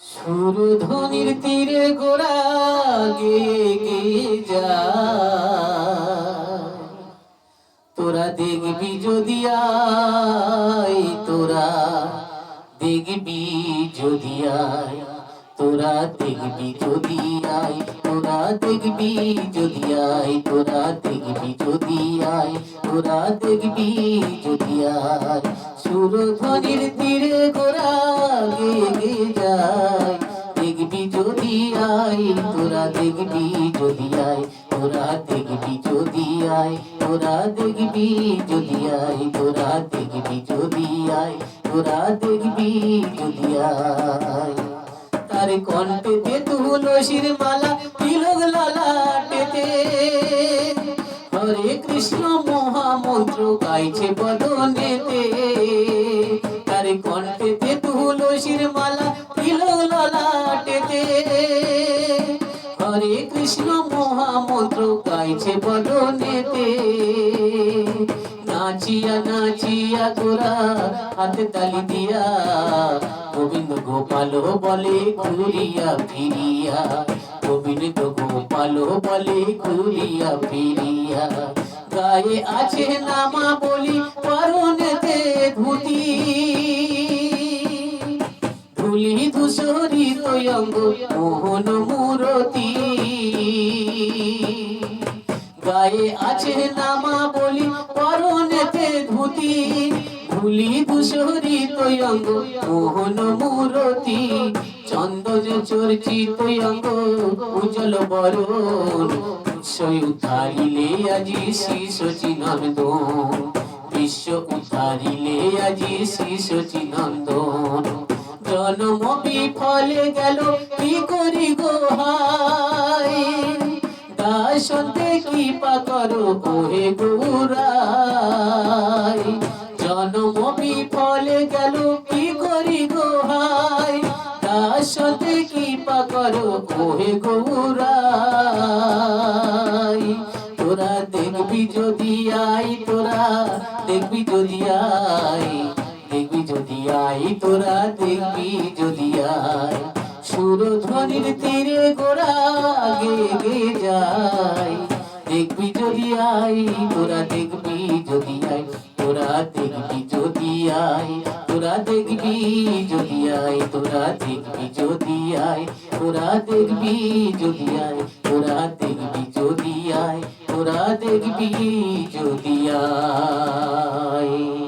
সুরধ্বনির তীরে গোড়া গে গে যা তোরা দেখবি যদি আয় তোরা দেখবি যদি আয়। তোরা দেখবি যদি আয় তোরা দেখবি যদি আয় তোরা দেখবি যদি আয় তোরা দেখবি যদি আয় সুরধ্বনির তীরে গোড়া গে গে যায় দেখবি যদি আয় তোরা দেখবি যদি আয় তোরা দেখবি যদি আয় তোরা দেখবি যদি আয় তোরা দেখবি যদি আয় তোরা দেখবি যদি আয় তার কণ্ঠে তুলসীর মালা, তিলক লালাটেতে হরে কৃষ্ণ মহামন্ত্র গাইছে বদনেতে তার কণ্ঠে তুলসীর মালা, তিলক লালাটেতে হরে কৃষ্ণ মহামন্ত্র গাইছে বদনেতে নাচিয়া নাচিয়া গোরা হাতে তালি দিয়া। গোবিন্দ গোপাল বলে ঘুরিয়া ফিরিয়া। গোবিন্দ গোপাল বলে ঘুরিয়া ফিরিয়া। গায়ে আছে নামা বলি পরনেতে ধুতি। ধুলি ধূসরি তয়ঙ্গ মোহন মূরতি। গায়ে আছে নামা ধুতি ধুলি ধূসরি তয়ঙ্গ, মোহন মূরতি, চন্দন চর্চিত অঙ্গ উজ্জ্বল বরণ বিশ্বই উদ্ধারিলে আজি শ্রী সচিনন্দন বিশ্ব উদ্ধারিলে আজি শ্রী সচিনন্দন জন্ম বিফলে গেল, কি করি গো কৃপা করো ওহে গৌরাই জন্ম বিফলে গেল, কি করি গো হায়? দাসন্তে কৃপা করো ওহে গৌরাই তোরা দেখবি যদি আই তোরা দেখবি যদি আই দেখবি যদি আই তোরা দেখবি যদি আই সুরধ্বনির তীরে গোড়া গে গে যায়। দেখবি যদি আই তোরা দেখবি যদি আই তোরা দেখবি যদি আই তোরা দেখবি যদি আই তোরা দেখবি যদি আই তোরা দেখবি যদি আই তোরা দেখবি যদি আই তোরা দেখবি যদি আই